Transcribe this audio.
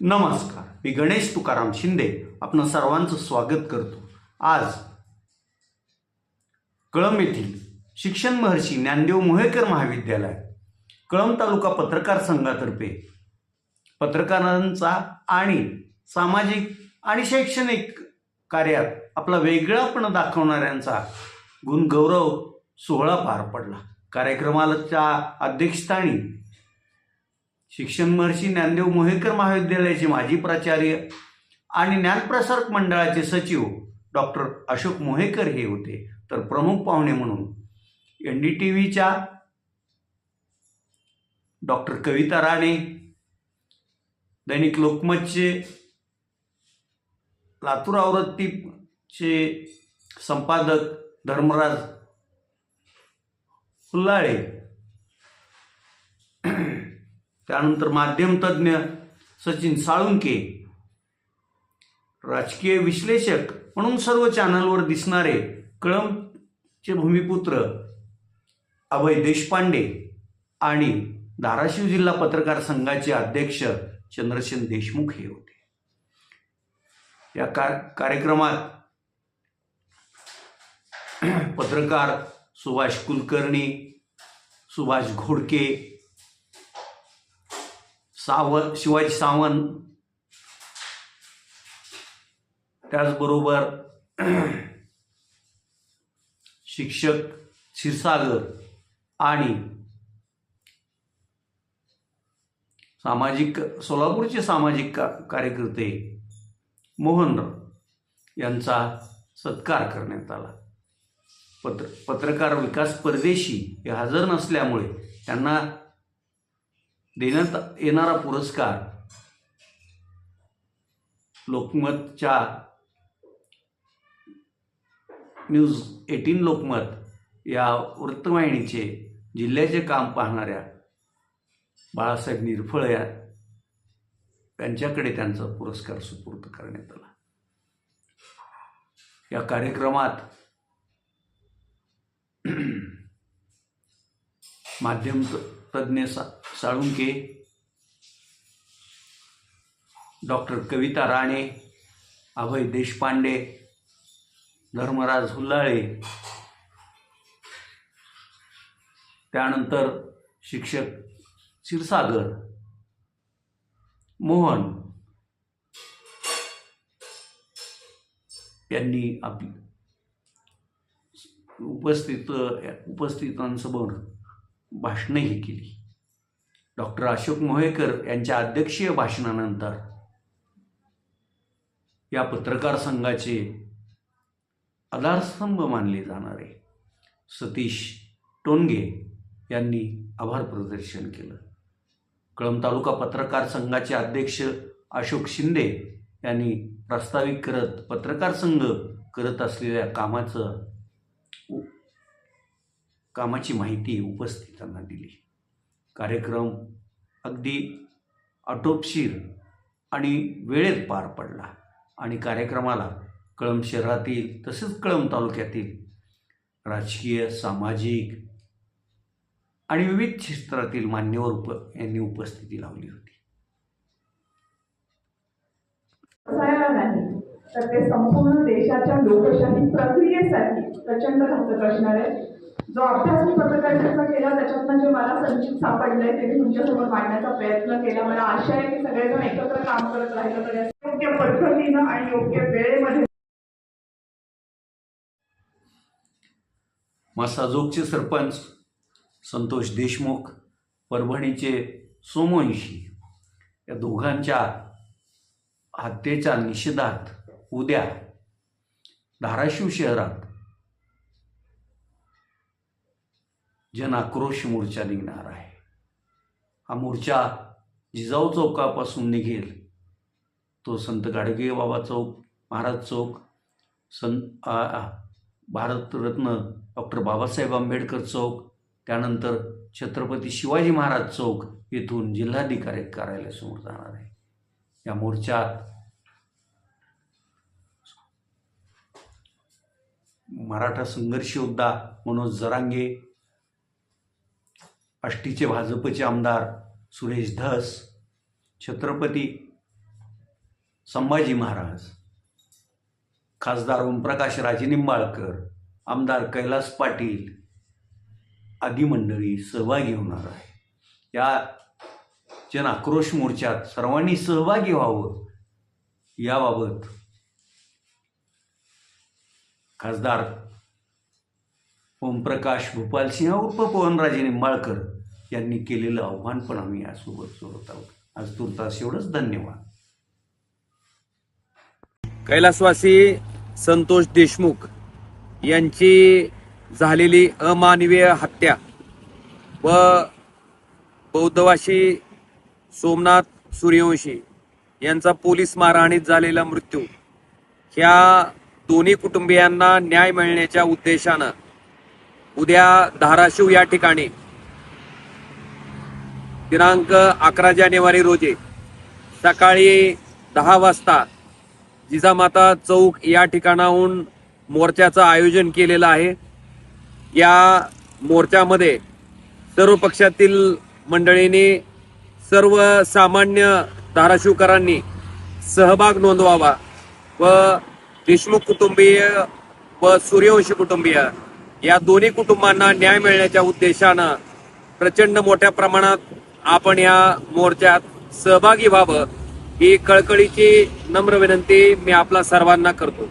नमस्कार. मी गणेश तुकाराम शिंदे. आपण सर्वांचं स्वागत करतो. आज कळंब येथील शिक्षण महर्षी ज्ञानदेव मोहेकर महाविद्यालय कळंब तालुका पत्रकार संघातर्फे पत्रकारांचा आणि सामाजिक आणि शैक्षणिक कार्यात आपला वेगळापण दाखवणाऱ्यांचा गुणगौरव सोहळा पार पडला. कार्यक्रमाच्या अध्यक्षस्थानी शिक्षण महर्षी ज्ञानदेव मोहेकर महाविद्यालयाचे माजी प्राचार्य आणि ज्ञानप्रसारक मंडळाचे सचिव डॉक्टर अशोक मोहेकर हे होते. तर प्रमुख पाहुणे म्हणून एन डी टी व्हीच्या डॉक्टर कविता राणे दैनिक लोकमतचे लातूर आवृत्तीचे संपादक धर्मराज फुल्लाळे त्यानंतर माध्यम तज्ज्ञ सचिन साळुंके राजकीय विश्लेषक म्हणून सर्व चॅनलवर दिसणारे कळमचे भूमिपुत्र अभय देशपांडे आणि धाराशिव जिल्हा पत्रकार संघाचे अध्यक्ष चंद्रसेन देशमुख हे होते. या का कार्यक्रमात पत्रकार सुभाष कुलकर्णी सुभाष घोडके सावंत शिवाजी सावंत. त्याचबरोबर शिक्षक क्षीरसागर आणि सामाजिक सोलापूरचे सामाजिक का कार्यकर्ते मोहनराव यांचा सत्कार करण्यात आला. पत्र पत्रकार विकास परदेशी हे हजर नसल्यामुळे त्यांना देण्यात येणारा पुरस्कार लोकमतच्या न्यूज एटीन लोकमत या वृत्तवाहिनीचे जिल्ह्याचे काम पाहणाऱ्या बाळासाहेब निरफळ या त्यांच्याकडे त्यांचा पुरस्कार सुपूर्द करण्यात आला. या कार्यक्रमात माध्यम तज्ज्ञ सा साळुंके डॉक्टर कविता राणे अभय देशपांडे धर्मराज हुल्लाळे त्यानंतर शिक्षक क्षीरसागर मोहन यांनी आपली उपस्थित उपस्थितांसमोर भाषणंही केली. डॉक्टर अशोक मोहेकर यांच्या अध्यक्षीय भाषणानंतर या पत्रकार संघाचे आधारस्तंभ मानले जाणारे सतीश टोनगे यांनी आभार प्रदर्शन केलं. कळंब तालुका पत्रकार संघाचे अध्यक्ष अशोक शिंदे यांनी प्रस्तावित करत पत्रकार संघ करत असलेल्या कामाचं कामाची माहिती उपस्थितांना दिली. कार्यक्रम अगदी आटोपशीर आणि वेळेत पार पडला. आणि कार्यक्रमाला कळंब शहरातील तसेच कळंब तालुक्यातील राजकीय सामाजिक आणि विविध क्षेत्रातील मान्यवर उप यांनी उपस्थिती लावली होती. तर ते संपूर्ण देशाच्या लोकशाही प्रक्रियेसाठी प्रचंड घातक असणार आहे जो अभ्यास पत्रकार जे मला संचित सापडलंय ते मी तुमच्यासमोर मांडण्याचा प्रयत्न केला. मला आशा आहे की सगळेजण एकत्र काम करत राहिलं तर योग्य पद्धतीनं आणि योग्य वेळेमध्ये. मसाजोगचे सरपंच संतोष देशमुख परभणीचे सोमवंशी या दोघांच्या हत्येच्या निषेधात उद्या धाराशिव शहरात जन आक्रोश मोर्चा निघणार आहे. हा मोर्चा जिजाऊ चौकापासून निघेल. तो संत गाडगे बाबा चौक महाराज चौक सं भारतरत्न डॉक्टर बाबासाहेब आंबेडकर चौक त्यानंतर छत्रपती शिवाजी महाराज चौक येथून जिल्हाधिकारी कार्यालयासमोर जाणार आहे. या मोर्चात मराठा संघर्ष योद्धा मनोज जरांगे आष्टीचे भाजपचे आमदार सुरेश धस छत्रपती संभाजी महाराज खासदार ओमप्रकाश राजे निंबाळकर आमदार कैलास पाटील आदी मंडळी सहभागी होणार आहे. या जन आक्रोश मोर्चात सर्वांनी सहभागी व्हावं याबाबत खासदार ओमप्रकाश भूपालसिंह उर्फ पवनराजे निंबाळकर यांनी केलेलं आव्हान पण आम्ही यासोबत सोडत आहोत. आज तुर्तास एवढंच. धन्यवाद. कैलासवासी संतोष देशमुख यांची झालेली अमानवीय हत्या व बौद्धवाशी सोमनाथ सूर्यवंशी यांचा पोलीस मारहाणीत झालेला मृत्यू ह्या दोन्ही कुटुंबियांना न्याय मिळण्याच्या उद्देशानं उद्या धाराशिव या ठिकाणी. दिनांक अकरा जानेवारी रोजी सकाळी दहा वाजता जिजामाता चौक या ठिकाणाहून मोर्चाचं आयोजन केलेलं आहे. या मोर्चामध्ये सर्व पक्षातील मंडळींनी सर्व सामान्य धाराशिवकरांनी सहभाग नोंदवावा व देशमुख कुटुंबीय व सूर्यवंशी कुटुंबीय या दोन्ही कुटुंबांना न्याय मिळण्याच्या उद्देशानं प्रचंड मोठ्या प्रमाणात आपण या मोर्चात सहभागी व्हावं ही कळकळीची नम्र विनंती मी आपला सर्वांना करतो.